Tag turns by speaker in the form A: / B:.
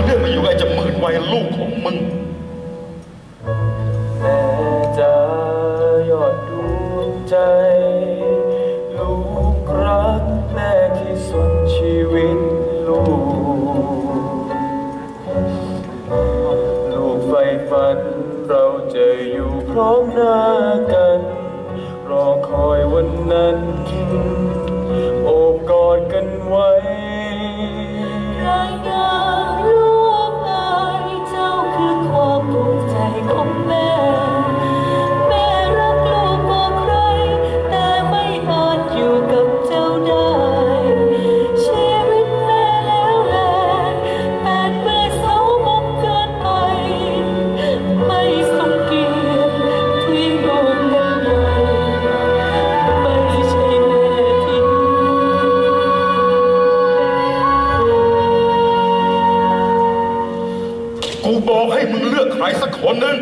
A: จะเลือกมาอยู่กับไอ้จะหมื่นวัยลูกของมึง
B: แม่จะยอดดวงใจ ลูกรักแม่ที่สุดชีวิตลูก ลูกใฝ่ฝันเราจะอยู่พร้อมหน้ากัน รอคอยวันนั้น
A: บอกให้มึงเลือกใครสักคนหนึ่ง